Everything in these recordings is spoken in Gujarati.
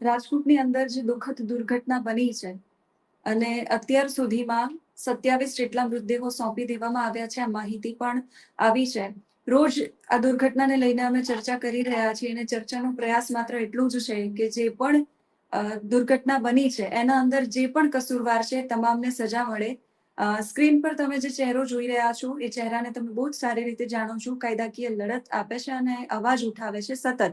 રાજકોટની અંદર જે દુઃખદ દુર્ઘટના બની છે અને અત્યાર સુધીમાં સત્યાવીસ જેટલા મૃતદેહો સોંપી દેવામાં આવ્યા છે, આ માહિતી પણ આવી છે. રોજ આ દુર્ઘટનાને લઈને અમે ચર્ચા કરી રહ્યા છીએ અને ચર્ચાનો પ્રયાસ માત્ર એટલું જ છે કે જે પણ દુર્ઘટના બની છે, એના અંદર જે પણ કસૂરવાર છે, તમામને સજા મળે સ્ક્રીન પર તમે જે ચહેરો જોઈ રહ્યા છો, એ ચહેરાને તમે બહુ જ સારી રીતે જાણો છો. કાયદાકીય લડત આપે છે અને અવાજ ઉઠાવે છે સતત.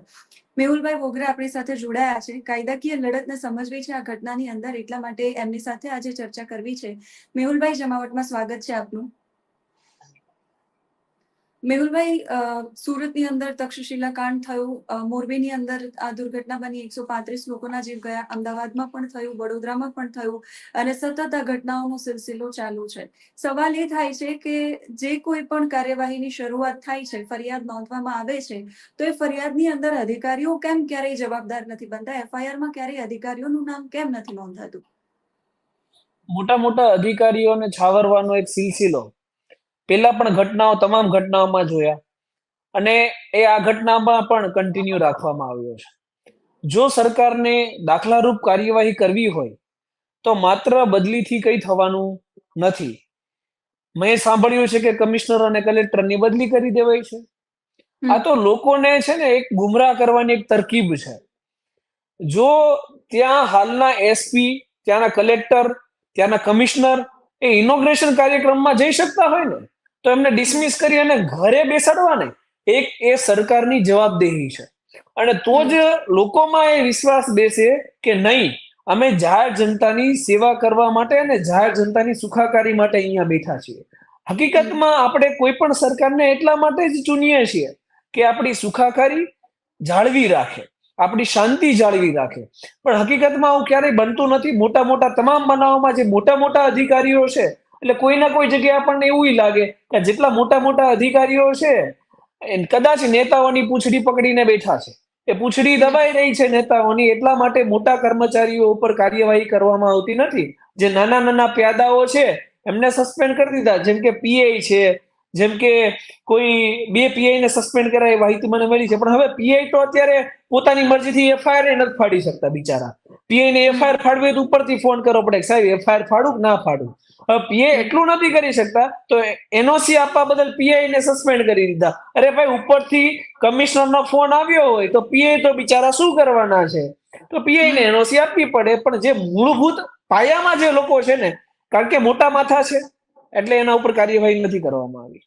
મેહુલભાઈ વોગરા આપણી સાથે જોડાયા છે. કાયદાકીય લડતને સમજવી છે આ ઘટનાની અંદર, એટલા માટે એમની સાથે આજે ચર્ચા કરવી છે. મેહુલભાઈ, જમાવટમાં સ્વાગત છે આપનું. મેહુલભાઈ સુરતની અંદર તક્ષશિલા કાંડ થયું મોરબીની અંદર આ દુર્ઘટના બની, એકસો પાંત્રીસ લોકોના જીવ ગયા, અમદાવાદમાં પણ થયું, વડોદરામાં પણ થયું અને સતત આ ઘટનાઓનો સિલસિલો ચાલુ છે. સવાલ એ થાય છે કે જે કોઈ પણ કાર્યવાહીની શરૂઆત થાય છે, ફરિયાદ નોંધવામાં આવે છે, તો એ ફરિયાદની અંદર અધિકારીઓ કેમ ક્યારેય જવાબદાર નથી બનતા? એફઆઈઆરમાં ક્યારેય અધિકારીઓનું નામ કેમ નથી નોંધાતું? મોટા મોટા અધિકારીઓને છાવરવાનો એક સિલસિલો પેલા પણ ઘટનાઓ તમામ ઘટનાઓમાં જોયા. અને એ આ ઘટનામાં પણ કન્ટિન્યુ રાખવામાં આવ્યો છે. જો સરકારને દાખલારૂપ કાર્યવાહી કરવી હોય તો માત્ર બદલીથી કંઈ થવાનું નથી. મેં સાંભળ્યું છે કે કમિશનર અને કલેક્ટરની બદલી કરી દેવાય છે. આ તો લોકોને છે ને એક ગુમરાહ કરવાની એક તરકીબ છે. જો ત્યાં હાલના એસપી ત્યાંના કલેક્ટર ત્યાંના કમિશનર એ ઇનોગ્રેશન કાર્યક્રમમાં જઈ શકતા હોય ને તો એમને ડિસમિસ કરી અને ઘરે બેસાડવા ને એક એ સરકારની જવાબદેહી છે. અને તો જ લોકોમાં એ વિશ્વાસ બેસે કે નહીં, અમે જાહેર જનતાની સેવા કરવા માટે અને જાહેર જનતાની સુખાકારી માટે અહીંયા બેઠા છીએ. હકીકતમાં આપણે કોઈ પણ સરકારને એટલા માટે જ ચૂનીએ છીએ કે આપણી સુખાકારી જાળવી રાખે, આપણી શાંતિ જાળવી રાખે. પણ હકીકતમાં આવું ક્યારેય બનતું નથી. મોટા મોટા તમામ બનાવોમાં જે મોટા મોટા અધિકારીઓ છે એટલે કોઈ ના કોઈ જગ્યાએ આપણને એવું લાગે કે જેટલા મોટા મોટા અધિકારીઓ છે એ કદાચ નેતાઓની પૂંછડી પકડીને બેઠા છે. એ પૂંછડી દબાઈ રહી છે નેતાઓની, એટલા માટે મોટા કર્મચારીઓ ઉપર કાર્યવાહી કરવામાં આવતી નથી. જે નાના નાના પ્યાદાઓ છે, એમને સસ્પેન્ડ કરી દીધા. જેમ કે પીઆઈ છે, જેમ કે કોઈ, બે પીઆઈ ને સસ્પેન્ડ કરાય માહિતી મને મળી છે. પણ હવે પીઆઈ તો અત્યારે પોતાની મરજીથી એફઆઈઆર નથી ફાડી શકતા બિચારા. પીઆઈ ને એફઆઈઆર ફાડવી તો ઉપરથી ફોન કરવો પડે સાહેબ, એફઆઈઆર ફાડું ના ફાડું? પીઆઈ એટલું નથી કરી શકતા, તો એનઓસી આપવા બદલ પીઆઈ ને સસ્પેન્ડ કરી દીધા. અરે ભાઈ, ઉપરથી કમિશનર નો ફોન આવ્યો હોય, તો પીઆઈ તો બિચારા શું કરવાના છે? તો પીઆઈ ને એનઓસી આપવી પડે, પણ જે મૂળભૂત પાયામાં જે લોકો છે ને, કારણ કે મોટા માથા છે, એટલે એના ઉપર કાર્યવાહી નથી કરવામાં આવી.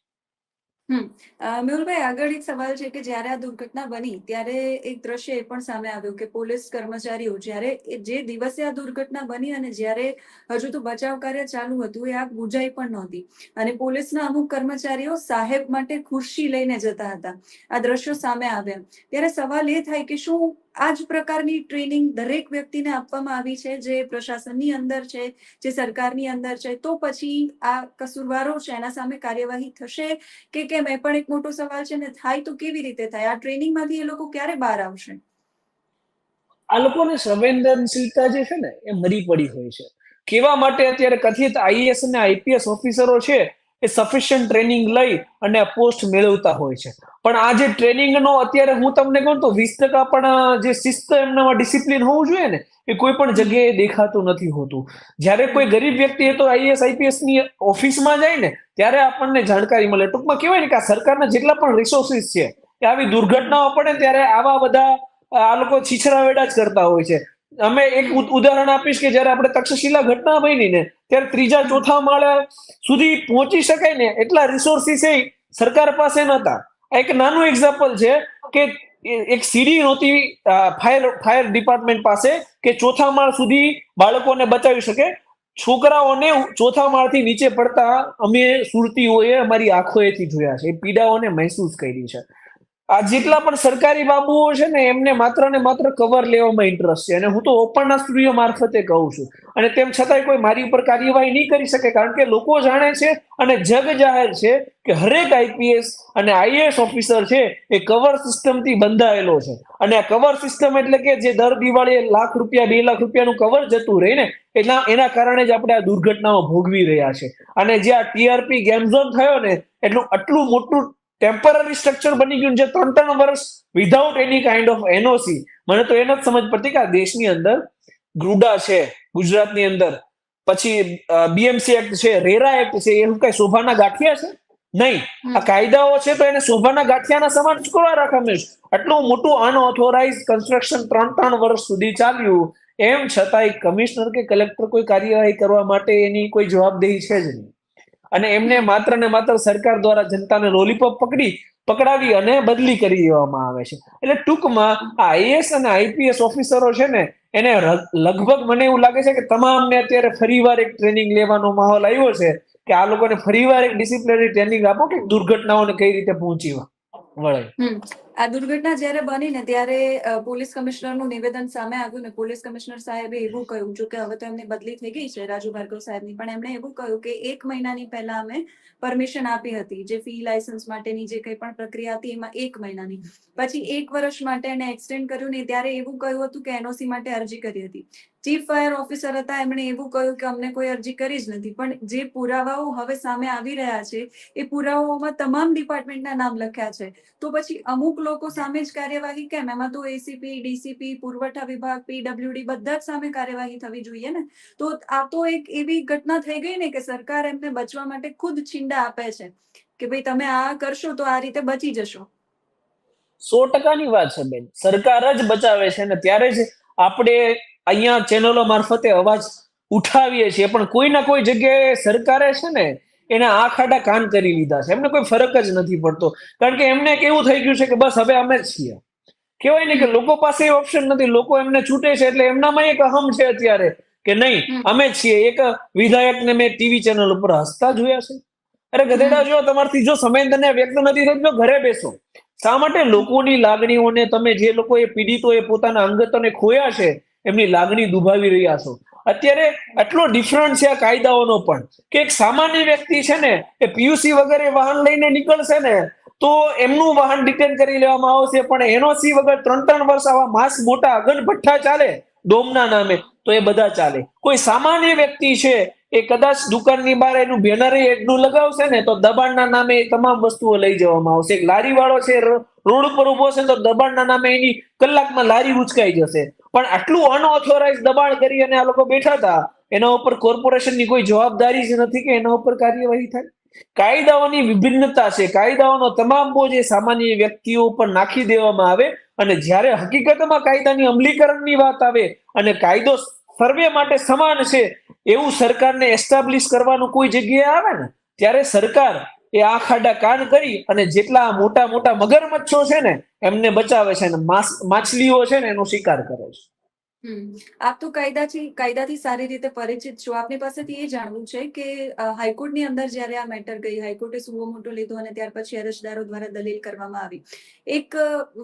મેહુલભાઈ, આગળ એક સવાલ છે કે જ્યારે આ દુર્ઘટના બની, ત્યારે એક દ્રશ્ય એ પણ સામે આવ્યું કે પોલીસ કર્મચારીઓ જ્યારે જે દિવસે આ દુર્ઘટના બની અને જ્યારે હજુ તો બચાવ કાર્ય ચાલુ હતું, એ આગ બુજાઈ પણ નહોતી. અને પોલીસના અમુક કર્મચારીઓ સાહેબ માટે ખુરશી લઈને જતા હતા. આ દ્રશ્યો સામે આવ્યા ત્યારે સવાલ એ થાય કે શું આ જ પ્રકારની ટ્રેનિંગ દરેક વ્યક્તિને આપવામાં આવી છે, જે પ્રશાસનની અંદર છે, જે સરકારની અંદર છે, તો પછી આ કસૂરવારો છે, એના સામે કાર્યવાહી થશે કે કેમ? એ પણ એક મોટો સવાલ છે ને થાય તો કેવી રીતે થાય? આ ટ્રેનિંગમાંથી એ લોકો ક્યારે બહાર આવશે? આ લોકોને સંવેદનશીલતા જે છે ને એ મરી પડી હોય છે. કેવા માટે અત્યારે કથિત આઈએસ અને આઈપીએસ ઓફિસરો છે એ સફિશિયન્ટ ટ્રેનિંગ લઈ અને પોસ્ટ મેળવતા હોય છે. પણ આ જે ટ્રેનિંગનો અત્યારે હું તમને કહું તો વીસ ટકા પણ જે શિસ્ત એમનામાં ડિસિપ્લિન હોવું જોઈએ ને, એ કોઈ પણ જગ્યાએ દેખાતું નથી હોતું. જ્યારે કોઈ ગરીબ વ્યક્તિ તો આઈએસ આઈપીએસની ઓફિસમાં જાય ને, ત્યારે આપણને જાણકારી મળે. ટૂંકમાં કહેવાય ને કે આ સરકારના જેટલા પણ રિસોર્સિસ છે, એ આવી દુર્ઘટનાઓ પડે ત્યારે આવા બધા આ લોકો છીછરા વેડા જ કરતા હોય છે. અમે એક ઉદ- ઉદાહરણ આપીશ કે જ્યારે આપણે તક્ષશિલા ઘટના બની ને, ત્યારે ત્રીજા ચોથા માળે સુધી પહોંચી શકાય ને એટલા રિસોર્સિસ સરકાર પાસે નહોતા. એક નાનું એક્ઝામ્પલ છે કે એક સીડી નહોતી ફાયર ફાયર ડિપાર્ટમેન્ટ પાસે કે ચોથા માળ સુધી બાળકોને બચાવી શકે. છોકરાઓને ચોથા માળથી નીચે પડતા અમે સુરતીઓએ અમારી આંખોએથી જોયા છે. એ પીડાઓને મહેસૂસ કરી છે. આ જેટલા પણ સરકારી બાબુઓ છે ને, એમને માત્ર ને માત્ર કવર લેવામાં ઇન્ટરેસ્ટ છે. અને હું તો ઓપનના સ્ટુડિયો મારફતે કહું છું. અને તેમ છતાંય કોઈ મારી ઉપર કાર્યવાહી નહીં કરી શકે, કારણ કે લોકો જાણે છે અને જગ જાહેર છે કે હરેક આઈપીએસ અને આઈએએસ ઓફિસર છે એ કવર સિસ્ટમથી બંધાયેલો છે. અને આ કવર સિસ્ટમ એટલે કે જે દર દિવાળીએ લાખ રૂપિયા, બે લાખ રૂપિયાનું કવર જતું રહે ને, એના એના કારણે જ આપણે આ દુર્ઘટનાઓ ભોગવી રહ્યા છે. અને જે આ ટીઆરપી ગેમ ઝોન થયો ને, એટલું, આટલું મોટું ટેમ્પરરી સ્ટ્રક્ચર બની ગયું છે ત્રણ ત્રણ વર્ષ without any kind of NOC મને તો એ નથી સમજ પડતી કે આ દેશની અંદર ગ્રુડા છે ગુજરાતની અંદર. પછી બીએમસી એક્ટ છે રેરા એક્ટ છે એ શું કઈ શોભાના ગાંઠિયા છે? નહીં. આ કાયદાઓ છે તો એને શોભાના ગાંઠિયાના સમાન કરવા રાખે છે. આટલું મોટું અનઓથોરાઇઝ કન્સ્ટ્રક્શન ત્રણ ત્રણ વર્ષ સુધી ચાલ્યું એમ છતાંય કમિશનર કે કલેક્ટર કોઈ કાર્યવાહી કરવા માટે એની કોઈ જવાબદેહી છે જ નહીં. અને એમને માત્ર ને માત્ર સરકાર દ્વારા જનતાને લોલીપોપ પકડી, પકડાવી અને બદલી કરી દેવામાં આવે છે. એટલે ટૂંકમાં આ આઈએસ અને આઈપીએસ ઓફિસરો છે ને, એને લગભગ મને એવું લાગે છે કે તમામને અત્યારે ફરીવાર એક ટ્રેનિંગ લેવાનો માહોલ આવ્યો છે કે આ લોકોને ફરીવાર એક ડિસિપ્લિનરી ટ્રેનિંગ આપો કે દુર્ઘટનાઓને કઈ રીતે પહોંચી વળે આ દુર્ઘટના જ્યારે બની ને ત્યારે પોલીસ કમિશનરનું નિવેદન સામે આવ્યું ને પોલીસ કમિશનર સાહેબે એવું કહ્યું, જો કે હવે તો એમની બદલી થઈ ગઈ છે રાજુ ભાર્ગવ સાહેબની, પણ એમણે એવું કહ્યું કે એક મહિનાની પહેલા અમે પરમિશન આપી હતી, જે ફી લાયસન્સ માટેની જે કંઈ પણ પ્રક્રિયા હતી એમાં એક મહિનાની. પછી એક વર્ષ માટે એને એક્સટેન્ડ કર્યું ને ત્યારે એવું કહ્યું હતું કે એનઓસી માટે અરજી કરી હતી. ચીફ ફાયર ઓફિસર હતા, એમણે એવું કહ્યું કે અમને કોઈ અરજી કરી જ નથી, પણ જે પુરાવાઓ હવે સામે આવી રહ્યા છે, એ પુરાવાઓમાં તમામ ડિપાર્ટમેન્ટના નામ લખ્યા છે. તો પછી અમુક લોકો સામે જ કાર્યવાહી કેમ? એમાં તો એસીપી ડીસીપી પુરવઠા વિભાગ પીડબ્લ્યુડી બધા જ સામે કાર્યવાહી થવી જોઈએ ને? તો આ તો એક એવી ઘટના થઈ ગઈ ને કે સરકાર એમને બચવા માટે ખુદ છીંડા આપે છે કે ભાઈ તમે આ કરશો તો આ રીતે બચી જશો. સો ટકાની વાત છે બેન. સરકાર જ બચાવે છે ને ત્યારે જ આપણે અહીંયા ચેનલો મારફતે અવાજ ઉઠાવીએ છીએ. પણ કોઈ ના કોઈ જગ્યાએ સરકારે છે ને એના આંખ આડા કાન કરી લીધા છે. એમને કોઈ ફરક જ નથી પડતો. કારણ કે એમને કેવું થઈ ગયું છે કે બસ હવે અમે જ છીએ. કહેવાય ને કે લોકો પાસે ઓપ્શન નથી. લોકો એમને છૂટે છે એટલે એમનામાં એક અહમ છે અત્યારે કે નહીં અમે જ છીએ. એક વિધાયકને મેં ટીવી ચેનલ ઉપર હસતા જોયા છે. અરે ગધેડા જો તમારથી જો સંવેદના વ્યક્ત નથી થતી તો ઘરે બેસો. શા માટે લોકોની લાગણીઓને તમે જે લોકો એ પીડિતો એ પોતાના અંગતોને ખોયા છે એમની લાગણી દુભાવી રહ્યા છો? અત્યારે આટલો ડિફરન્ટ છે આ કાયદાઓનો પણ કે એક સામાન્ય વ્યક્તિ છે ને, એ પીયુસી વગેરે વાહન લઈને નીકળશે ને, તો એમનું વાહન ડિટેન કરી લેવામાં આવશે. પણ એનઓસી વગર ત્રણ ત્રણ વર્ષ આવા માસ મોટા અગન ભઠ્ઠા ચાલે, ડોમના નામે, તો એ બધા ચાલે. કોઈ સામાન્ય વ્યક્તિ છે, એ કદાચ દુકાનની બહાર એનું બેનર એટલું લગાવશે ને, તો દબાણના નામે એ તમામ વસ્તુઓ લઈ જવામાં આવશે. એક લારી વાળો છે રોડ ઉપર ઊભો છે તો દબાણના નામે એની કલાકમાં લારી ઉચકાઈ જશે. પણ આટલું અનઓથોરાઇઝ દબાણ કરી અને આ લોકો બેઠા હતા, એના ઉપર કોર્પોરેશનની કોઈ જવાબદારી જ નથી કે એના ઉપર કાર્યવાહી થાય? કાયદાઓની વિભિન્નતા છે. કાયદાઓનો તમામ બોજ એ સામાન્ય વ્યક્તિઓ ઉપર નાખી દેવામાં આવે અને જ્યારે હકીકતમાં કાયદાની અમલીકરણની વાત આવે અને કાયદો સર્વે માટે સમાન છે, એવું સરકારને એસ્ટાબ્લિશ કરવાનું કોઈ જગ્યાએ આવે ને, ત્યારે સરકાર એ આ ખાડા કાન કરી અને જેટલા મોટા મોટા મગરમચ્છો છે ને, એમને બચાવે છે અને માછલીઓ છે ને એનો શિકાર કરે છે. આપ તો કાયદાથી કાયદાથી સારી રીતે પરિચિત છો. આપની પાસેથી એ જાણવું છે કે હાઈકોર્ટની અંદર જ્યારે આ મેટર ગઈ, હાઈકોર્ટે સુવો મોટો લીધો અને ત્યાર પછી અરજદારો દ્વારા દલીલ કરવામાં આવી. એક,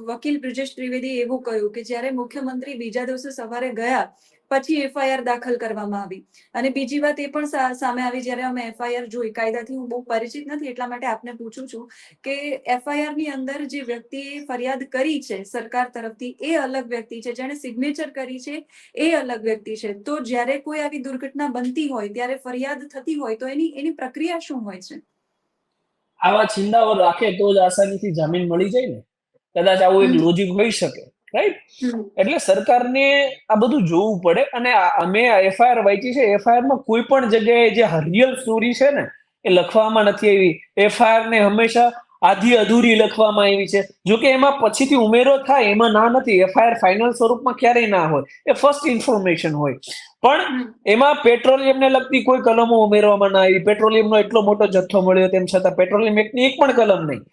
વકીલ બ્રિજેશ ત્રિવેદી એવું કહ્યું કે જ્યારે મુખ્યમંત્રી બીજા દિવસે સવારે ગયા પછી એફઆઈઆર દાખલ કરવામાં આવી. અને બીજી વાત એ પણ સામે આવી જ્યારે અમે એફઆઈઆર જોઈ. કાયદાથી હું બહુ પરિચિત નથી એટલા માટે આપને પૂછું છું કે એફઆઈઆરની અંદર જે વ્યક્તિએ ફરિયાદ કરી છે સરકાર તરફથી એ અલગ વ્યક્તિ છે. જેણે સિગ્નેચર કરી છે એ અલગ વ્યક્તિ છે. તો જ્યારે કોઈ આવી દુર્ઘટના બનતી હોય ત્યારે ફરિયાદ થતી હોય તો એની એની પ્રક્રિયા શું હોય છે? આવા છિંદાઓ રાખે તો જ આસાનીથી જામીન મળી જાય ને. કદાચ આવું એક લોજિક હોઈ શકે. રાઈટ એટલે સરકારને આ બધું જોવું પડે અને અમે એફઆઈઆર વાંચી છે. એફઆઈઆરમાં કોઈ પણ જગ્યાએ જે રિયલ સ્ટોરી છે ને એ લખવામાં નથી આવી. એફઆઈઆર ને હંમેશા આધી અધૂરી લખવામાં આવી છે. જો કે એમાં પછીથી ઉમેરો થાય એમાં ના નથી. એફઆઈઆર ફાઇનલ સ્વરૂપમાં ક્યારેય ના હોય. એ ફર્સ્ટ ઇન્ફોર્મેશન હોય. પણ એમાં પેટ્રોલિયમને લગતી કોઈ કલમો ઉમેરવામાં ના આવી. પેટ્રોલિયમનો એટલો મોટો જથ્થો મળ્યો તેમ છતાં પેટ્રોલિયમ એક્ટની એક પણ કલમ નહીં.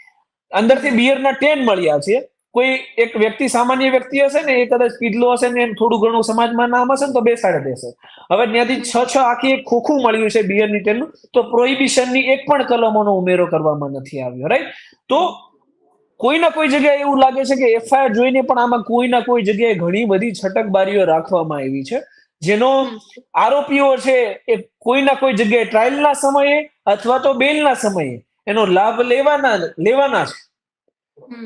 અંદરથી બિયરના ટેન મળ્યા છે. કોઈ એક વ્યક્તિ સામાન્ય વ્યક્તિ હશે ને, એ કદાચ પીધલો હશે ને થોડું ઘણું સમાજમાં નામ હશે ને, તો બેસાડી દેશે. હવે ત્યાંથી છ છ આખી એક ખોખું મળ્યું છે બિયરની તેલનું તો પ્રોહિબિશનની એક પણ કલમોનો ઉમેરો કરવામાં નથી આવ્યો રાઈટ તો કોઈ ના કોઈ જગ્યાએ એવું લાગે છે કે એફઆઈઆર જોઈને પણ આમાં કોઈ ના કોઈ જગ્યાએ ઘણી બધી છટકબારીઓ રાખવામાં આવી છે. જેનો આરોપીઓ છે એ કોઈ ના કોઈ જગ્યાએ ટ્રાયલના સમયે અથવા તો બેલના સમયે એનો લાભ લેવાના લેવાના છે.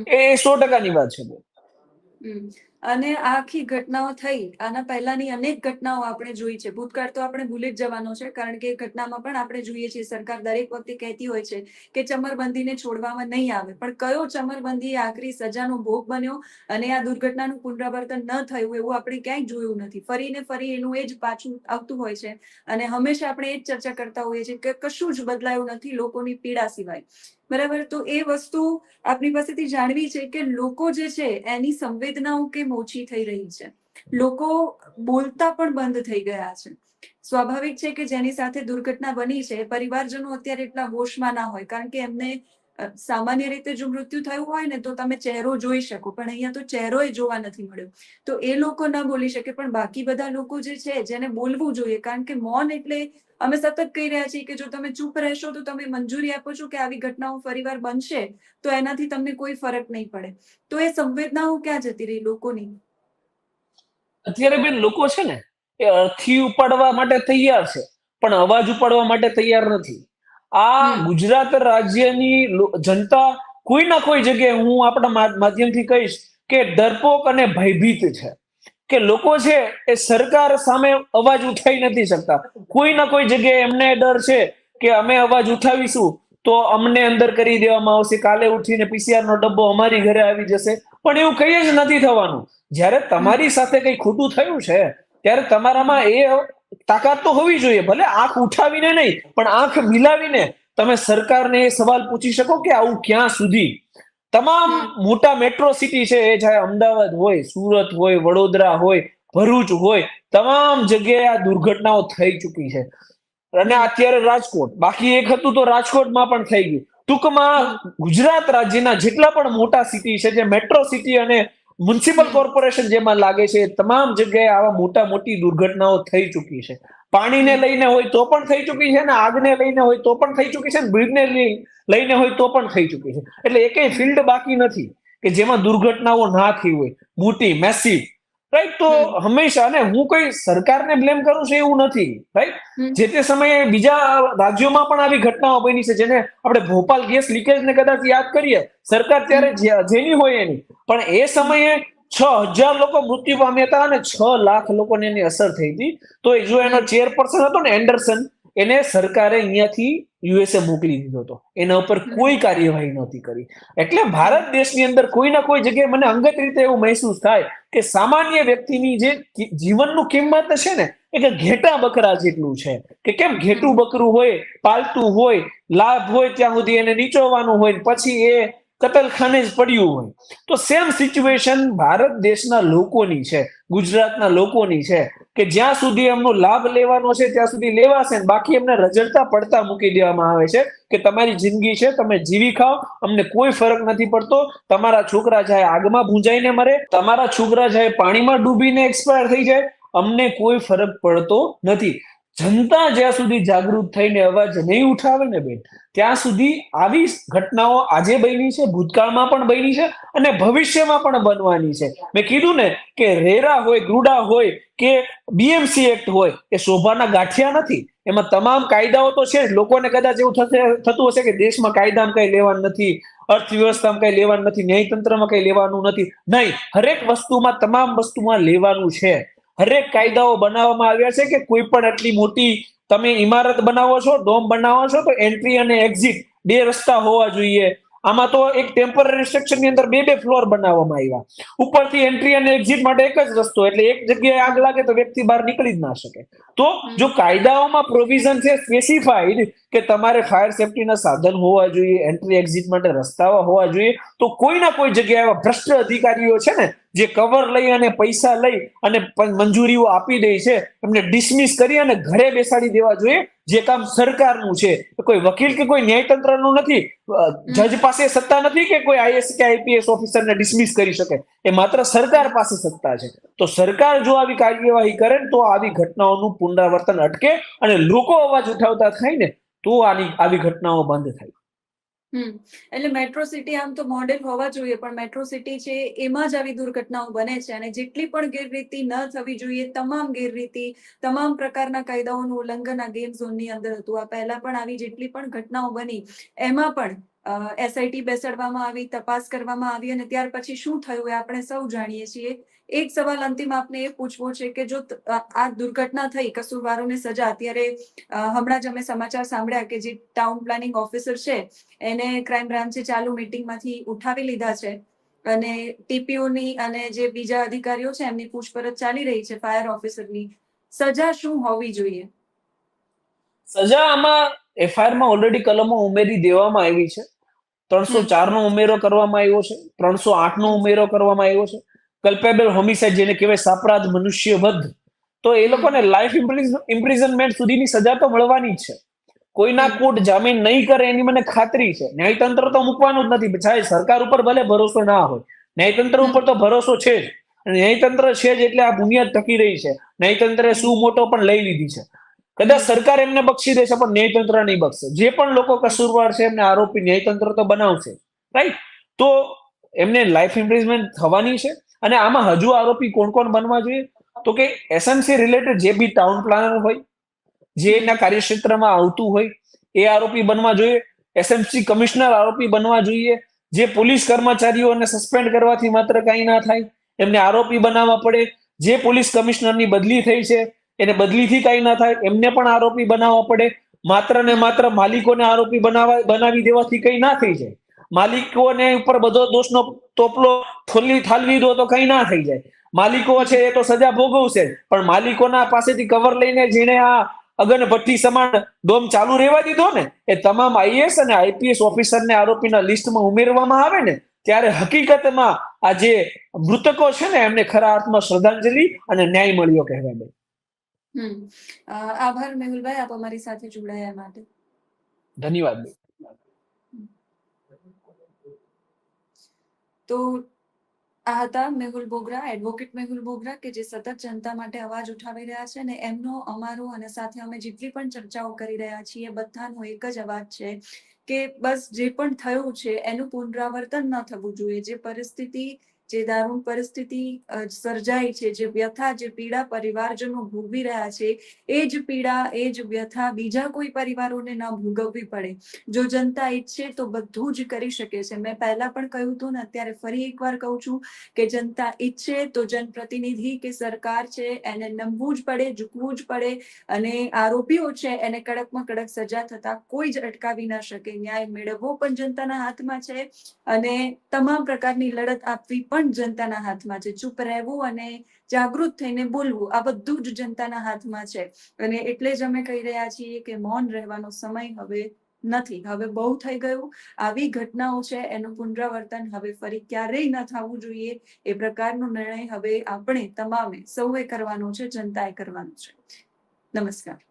એ સો ટકાની વાત છે અને આખી ઘટનાઓ થઈ આના પહેલાની અનેક ઘટનાઓ આપણે જોઈ છે. ભૂતકાળ તો આપણે ભૂલી જ જવાનો છે કારણ કે ઘટનામાં પણ આપણે જોઈએ છીએ સરકાર દરેક વખતે કહેતી હોય છે કે ચમરબંધીને છોડવામાં નહીં આવે. પણ કયો ચમરબંધી આખરી સજાનો ભોગ બન્યો અને આ દુર્ઘટનાનું પુનરાવર્તન ન થયું એવું આપણે ક્યાંય જોયું નથી. ફરીને ફરી એનું એ જ પાછું આવતું હોય છે. અને હંમેશા આપણે એ જ ચર્ચા કરતા હોઈએ છીએ કે કશું જ બદલાયું નથી લોકોની પીડા સિવાય. બરાબર? તો એ વસ્તુ આપણી પાસેથી જાણવી છે કે લોકો જે છે, એની સંવેદનાઓ કેમ ઓછી થઈ રહી છે? લોકો બોલતા પણ બંધ થઈ ગયા છે. સ્વાભાવિક છે કે જેની સાથે દુર્ઘટના બની છે, પરિવારજનો અત્યારે એટલા હોશમાં ના હોય, કારણ કે એમને સામાન્ય રીતે જો મૃત્યુ થયું હોય ને, તો તમે ચહેરો જોઈ શકો, પણ અહીંયા તો ચહેરો એ જોવા નથી મળ્યો. તો એ લોકો ન બોલી શકે, પણ બાકી બધા લોકો જે છે, જેને બોલવું જોઈએ, કારણ કે મૌન એટલે અમે સતત કહી રહ્યા છીએ કે જો તમે ચૂપ રહેશો તો તમે મંજૂરી આપો છો કે આવી ઘટનાઓ ફરીવાર બનશે તો એનાથી તમને કોઈ ફરક નહીં પડે. તો એ સંવેદનાઓ ક્યાં જતી રહી લોકોની? અત્યારે બેન લોકો છે ને એ અર્થી ઉપાડવા માટે તૈયાર છે પણ અવાજ ઉપાડવા માટે તૈયાર નથી. આ ગુજરાત રાજ્યની જનતા કોઈ ના કોઈ જગ્યાએ હું આપણા માધ્યમથી કહીશ કે ડરપોક અને ભયભીત છે. કે લોકો છે એ સરકાર સામે અવાજ ઉઠાવી નથી શકતા. કોઈ ના કોઈ જગ્યાએ એમને ડર છે કે અમે અવાજ ઉઠાવીશું તો અમને અંદર કરી દેવામાં આવશે. કાલે ઉઠીને પીસીઆર નો ડબ્બો અમારી ઘરે આવી જશે. પણ એવું કઈ જ નથી થવાનું. જ્યારે તમારી સાથે કઈ ખોટું થયું છે, ત્યારે તમારામાં એ તાકાત તો હોવી જોઈએ. ભલે આંખ ઉઠાવીને નહીં, પણ આંખ મિલાવીને તમે સરકારને એ સવાલ પૂછી શકો કે આવું ક્યાં સુધી? તમામ મોટા મેટ્રો સિટી છે એ ચાહે અમદાવાદ હોય સુરત હોય વડોદરા હોય ભરૂચ હોય તમામ જગ્યાએ આ દુર્ઘટનાઓ થઈ ચૂકી છે. અને અત્યારે રાજકોટ બાકી એક હતું તો રાજકોટમાં પણ થઈ ગયું. ટૂંકમાં ગુજરાત રાજ્યના જેટલા પણ મોટા સિટી છે જે મેટ્રો સિટી અને મ્યુનિસિપલ કોર્પોરેશન જેમાં લાગે છે તમામ જગ્યાએ આવા મોટા મોટી દુર્ઘટનાઓ થઈ ચૂકી છે. પાણીને લઈને હોય તો પણ થઈ ચૂકી છે ને આગને લઈને હોય તો પણ થઈ ચૂકી છે ને બ્રિજને લઈને હોય તો પણ થઈ ચૂકી છે. એટલે એકેય ફિલ્ડ બાકી નથી કે જેમાં દુર્ઘટનાઓ ના થઈ હોય. મોટી મેસિવ રાઈટ તો હંમેશા અને હું કોઈ સરકારને બ્લેમ કરું છું એવું નથી. રાઈટ જે તે સમયે બીજા રાજ્યોમાં પણ આવી ઘટનાઓ બની છે જેને આપણે ભોપાલ ગેસ લીકેજ ને કદાચ યાદ કરીએ. સરકાર ત્યારે જેની હોય એની. પણ એ સમયે છ હજાર લોકો મૃત્યુ પામ્યા હતા અને છ લાખ લોકોને એની અસર થઈ હતી. તો એ જો એનો ચેરપર્સન હતો ને એન્ડરસન, એને સરકારે અહીંયાથી યુએસએ મોકલી દીધો હતો. એના ઉપર કોઈ કાર્યવાહી નહોતી કરી. એટલે ભારત દેશની અંદર કોઈ ના કોઈ જગ્યાએ મને અંગત રીતે એવું મહેસૂસ થાય કે સામાન્ય વ્યક્તિની જે જીવનનું કિંમત છે ને, એ કે ઘેટા બકરા જેટલું છે. કે કેમ ઘેટું બકરું હોય, પાલતું હોય, લાભ હોય ત્યાં સુધી એને નીચોવાનું હોય પછી એ કતલખાને જ પડ્યું હોય. તો સેમ સિચ્યુએશન ભારત દેશના લોકોની છે, ગુજરાતના લોકોની છે, કે જ્યાં સુધી એમનો લાભ લેવાનો છે, ત્યાં સુધી લેવાશે બાકી એમને રજડતા પડતા મૂકી દેવામાં આવે છે કે તમારી જિંદગી છે, તમે જીવી ખાઓ, અમને કોઈ ફરક નથી પડતો, તમારા છોકરા જાય આગમાં ભૂંજાઈને મરે, તમારા છોકરા જાય પાણીમાં ડૂબીને એક્સપાયર થઈ જાય, અમને કોઈ ફરક પડતો નથી. જનતા જ્યાં સુધી જાગૃત થઈને અવાજ નહીં ઉઠાવે ને બેન, ત્યાં સુધી આવી ઘટનાઓ આજે બની છે, ભૂતકાળમાં પણ બની છે અને ભવિષ્યમાં પણ બનવાની છે. મેં કીધું ને કે રેરા હોય, ગ્રુડા હોય કે બીએમસી એક્ટ હોય, એ શોભાના ગાંઠિયા નથી. એમાં તમામ કાયદાઓ તો છે જ. લોકોને કદાચ એવું થશે, થતું હશે કે દેશમાં કાયદામાં કઈ લેવાનું નથી, અર્થવ્યવસ્થામાં કઈ લેવાનું નથી, ન્યાયતંત્રમાં કઈ લેવાનું નથી. નહીં, હરેક વસ્તુમાં, તમામ વસ્તુમાં લેવાનું છે. હરેક કાયદાઓ બનાવવામાં આવ્યા છે કે કોઈ પણ આટલી મોટી તમે ઇમારત બનાવો છો ડોમ બનાવો છો તો એન્ટ્રી અને એક્ઝિટ બે રસ્તા હોવા જોઈએ. આમાં તો એક ટેમ્પરરી સ્ટ્રક્ચરની અંદર બે બે ફ્લોર બનાવવામાં આવ્યા. ઉપરથી એન્ટ્રી અને એક્ઝિટ માટે એક જ રસ્તો એટલે એક જગ્યાએ આગ લાગે તો વ્યક્તિ બહાર નીકળી જ ના શકે. તો જો કાયદાઓમાં પ્રોવિઝન છે સ્પેસિફાઈડ કે તમારે ફાયર સેફટીના સાધન હોવા જોઈએ એન્ટ્રી એક્ઝિટ માટે રસ્તાઓ હોવા જોઈએ તો કોઈ ના કોઈ જગ્યાએ એવા ભ્રષ્ટ અધિકારીઓ છે ને જે કવર લઈ અને પૈસા લઈ અને મંજૂરીઓ આપી દે છે, એમને ડિસમિસ કરી અને ઘરે બેસાડી દેવા જોઈએ, જે કામ સરકારનું છે. કોઈ વકીલ કે કોઈ ન્યાયતંત્રનું નથી? જજ પાસે સત્તા નથી કે કોઈ આઈએસ કે આઈપીએસ ઓફિસરને ડિસમિસ કરી શકે? એ માત્ર સરકાર પાસે સત્તા છે. તો સરકાર જો આવી કાર્યવાહી કરે તો આવી ઘટનાઓનું પુનરાવર્તન અટકે અને લોકો અવાજ ઉઠાવતા થાય ને, તો આની, આવી ઘટનાઓ બંધ થાય. એટલે મેટ્રો સિટી આમ તો મોડેલ હોવા જોઈએ, પણ મેટ્રો સિટી છે, એમાં જ આવી દુર્ઘટનાઓ બને છે અને જેટલી પણ ગેરરીતિ ન થવી જોઈએ, તમામ ગેરરીતિ, તમામ પ્રકારના કાયદાઓનું ઉલ્લંઘન આ ગેમ ઝોનની અંદર હતું. આ પહેલા પણ આવી જેટલી પણ ઘટનાઓ બની, એમાં પણ એસઆઈટી બેસાડવામાં આવી, તપાસ કરવામાં આવી અને ત્યાર પછી શું થયું એ આપણે સૌ જાણીએ છીએ. એક સવાલ અંતિમ આપને એ પૂછવો છે કે જો આ દુર્ઘટના થઈ, કસૂરવારોને સજા, અત્યારે હમણાં જ અમે સમાચાર સાંભળ્યા કે જે ટાઉન પ્લાનિંગ ઓફિસર છે, એને ક્રાઇમ બ્રાન્ચે ચાલુ મિટિંગમાંથી ઉઠાવી લીધા છે. અને ટીપીઓની અને જે બીજા અધિકારીઓ છે, એમની પૂછપરછ ચાલી રહી છે ફાયર ઓફિસરની. સજા શું હોવી જોઈએ? સજા આમાં એફઆઈઆરમાં ઓલરેડી કલમો ઉમેરી દેવામાં આવી છે. ત્રણસો ચાર નો ઉમેરો કરવામાં આવ્યો છે. ત્રણસો આઠ નો ઉમેરો કરવામાં આવ્યો છે. કલ્પેબલ હોમિસાઇડ જેને કહેવાય સાપરાધ મનુષ્ય વધ તો એ લોકોને લાઈફ ઇમ્પ્રિઝનમેન્ટ સુધીની સજા તો મળવાની જ છે. કોઈના કોર્ટ જામીન નહીં કરે એની મને ખાતરી છે. ન્યાયતંત્ર તો મૂકવાનું જ નથી. ચાહે સરકાર ઉપર ભલે ભરોસો ના હોય. ન્યાયતંત્ર ઉપર તો ભરોસો છે જ. ન્યાયતંત્ર છે જ એટલે આ બુનિયાદ ટકી રહી છે. ન્યાયતંત્રે શું મોટો પણ લઈ લીધી છે. કદાચ સરકાર એમને બક્ષી દેશે, પણ ન્યાયતંત્ર નહીં બક્ષે. જે પણ લોકો કસૂરવાર છે, એમને આરોપી ન્યાયતંત્ર તો બનાવશે. રાઈટ તો એમને લાઈફ ઇમ્પ્રિઝમેન્ટ થવાની છે, અને આમાં હજુ આરોપી કોણ કોણ બનવા જોઈએ? તો કે એસએમસી રિલેટેડ જે બી ટાઉન પ્લાનર હોય, જે એના કાર્યક્ષેત્રમાં આવતું હોય, એ આરોપી બનવા જોઈએ. એસએમસી કમિશનર આરોપી બનવા જોઈએ. જે પોલીસ કર્મચારીઓને સસ્પેન્ડ કરવાથી માત્ર કંઈ ના થાય, એમને આરોપી બનાવવા પડે. જે પોલીસ કમિશનરની બદલી થઈ છે એને બદલીથી કંઈ ના થાય. એમને પણ આરોપી બનાવવા પડે. માત્ર ને માત્ર માલિકોને આરોપી બનાવવા બનાવી દેવાથી કંઈ ના થઈ જાય. માલિકોને ઉપર બધો દોષનો ટોપલો થોલી ઠાલવી દો તો કંઈ ના થઈ જાય. માલિકો છે એ તો સજા ભોગવશે. પણ માલિકોના પાસેથી કવર લઈને જેણે આ અગન ભઠ્ઠી સમાન ડોમ ચાલુ રહેવા દીધો ને, એ તમામ આઈએસ અને આઈપીએસ ઓફિસરને આરોપીના લિસ્ટમાં ઉમેરવામાં આવે ને, ત્યારે હકીકતમાં આ જે મૃતકો છે ને, એમને ખરા અર્થમાં શ્રદ્ધાંજલિ અને ન્યાય મળ્યો કહેવાય. આભાર મેહુલભાઈ આપ અમારી સાથે જોડાયા માટે. ધન્યવાદ. તો આ હતા મેહુલ બોગરા એડવોકેટ મેહુલ બોગરા કે જે સતત જનતા માટે અવાજ ઉઠાવી રહ્યા છે અને એમનો અમારો અને સાથે અમે જેટલી પણ ચર્ચાઓ કરી રહ્યા છીએ બધાનો એક જ અવાજ છે કે બસ જે પણ થયું છે એનું પુનરાવર્તન ન થવું જોઈએ. જે પરિસ્થિતિ જે દારૂણ પરિસ્થિતિ સર્જાઈ છે, જે વ્યથા, જે પીડા પરિવારજનો ભોગવી રહ્યા છે, એ જ પીડા, એ જ વ્યથા બીજા કોઈ પરિવારોને ન ભોગવવી પડે. જો જનતા ઈચ્છે તો બધું જ કરી શકે છે. મેં પહેલા પણ કહ્યું હતું ને, અત્યારે ફરી એકવાર કહું છું કે જનતા ઈચ્છે તો જનપ્રતિનિધિ કે સરકાર છે, એને નમવું જ પડે, ઝૂકવું જ પડે અને આરોપીઓ છે, એને કડકમાં કડક સજા થતા કોઈ જ અટકાવી ના શકે. ન્યાય મેળવવો પણ જનતાના હાથમાં છે અને તમામ પ્રકારની લડત આપવી પણ જનતાના હાથમાં છે. ચૂપ રહેવું અને જાગૃત થઈને બોલવું આ બધું જ જનતાના હાથમાં છે. અને એટલે જ અમે કહી રહ્યા છીએ કે મૌન રહેવાનો સમય હવે નથી. હવે બહુ થઈ ગયું. આવી ઘટનાઓ છે એનું પુનરાવર્તન હવે ફરી ક્યારેય ન થવું જોઈએ. એ પ્રકારનો નિર્ણય હવે આપણે તમામે સૌએ કરવાનો છે, જનતાએ કરવાનો છે. નમસ્કાર.